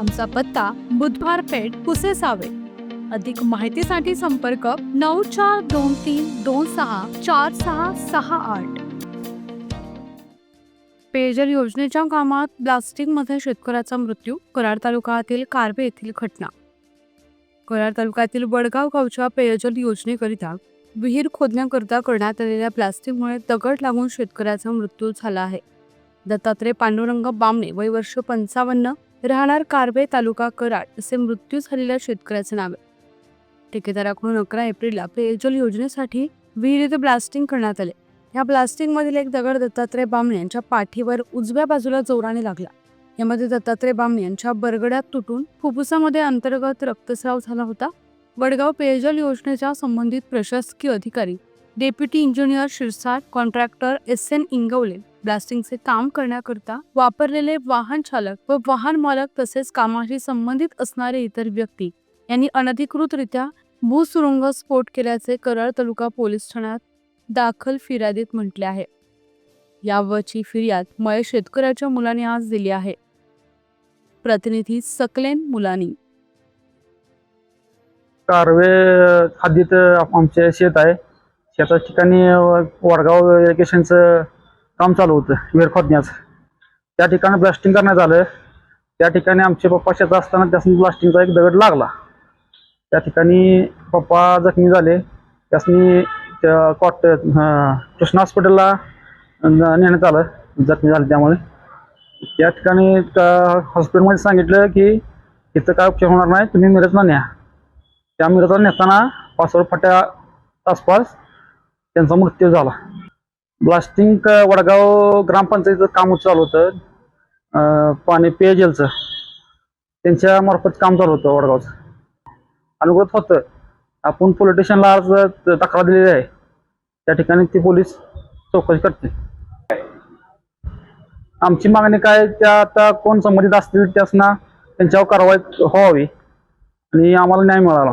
आमचा पत्ता बुधवार पेठ पुसेसावे अधिक माहितीसाठी संपर्क नऊ चार दोन तीन दोन सहा चार सहा सहा आठ. पेयजल योजनेच्या कामात प्लास्टिकमध्ये शेतकऱ्याचा मृत्यू कराड तालुक्यातील कार्बे येथील घटना. कराड तालुक्यातील वडगाव गावच्या पेयजल योजनेकरिता विहीर खोदण्याकरिता करण्यात आलेल्या प्लास्टिकमुळे दगड लागून शेतकऱ्याचा मृत्यू झाला आहे. दत्तात्रय पांडुरंग बामणे वय वर्ष पंचावन्न राहणार कारवे तालुका कराड असे मृत्यू झालेल्या शेतकऱ्याचे नाव आहे. ठेकेदाराकडून अकरा एप्रिलला पेयजल योजनेसाठी विहिरीत ब्लास्टिंग करण्यात आले. या ब्लास्टिंगमधील एक दगड दत्तात्रय बामणे यांच्या पाठीवर उजव्या बाजूला जोराने लागला. यामध्ये दत्तात्रय बामणे यांच्या बरगड्यात तुटून फुफ्फुसामध्ये अंतर्गत रक्तस्राव झाला होता. वडगाव पेयजल योजनेच्या संबंधित प्रशासकीय अधिकारी deputy engineer Shirsat contractor S N Ingawale ब्लास्टिंगचे काम करण्याकरता वापरलेले वाहन चालक व वाहन मालक तसेच कामाशी संबंधित असणारे इतर व्यक्ती यांनी अनधिकृतरित्या भूसुरुंग स्फोट केल्याचे कराड तालुका पोलीस ठाण्यात दाखल फिर्यादीत म्हटले आहे. यावरची फिर्याद महेश शेतकऱ्याच्या मुलाने आज दिली आहे. प्रतिनिधी सकलेन मुलानी. कारवे हद्दीत आमचे शेत आहे. शेताच्या ठिकाणी वडगाव इरिगेशनचं काम चालू होतं विहीर खोदण्याचं. त्या ठिकाणी ब्लास्टिंग करण्यात आलं त्या ठिकाणी आमचे पप्पा शेतात असताना त्यासनी ब्लास्टिंगचा एक दगड लागला. त्या ठिकाणी पप्पा जखमी झाले. त्यासनी त्या कॉट कृष्णा हॉस्पिटलला नेण्यात आलं. जखमी झाले त्यामुळे. त्या ठिकाणी हॉस्पिटलमध्ये सांगितलं की इथं काय उपचार होणार नाही तुम्ही मिरजला न्या. त्या मिरजला नेताना पाचवड फाट्या आसपास त्यांचा मृत्यू झाला. ब्लास्टिंग वडगाव ग्रामपंचायतीचं काम चालू होतं. पाणी पेयजलचं. त्यांच्या मार्फत काम चालू होतं वडगावचं. अनुगत होतं आपण पोलीस स्टेशनला आज तक्रार दिलेली आहे. त्या ठिकाणी ती पोलीस चौकशी करते. आमची मागणी काय त्या आता कोण संबंधित असतील त्यासना त्यांच्यावर कारवाई व्हावी आणि आम्हाला न्याय मिळाला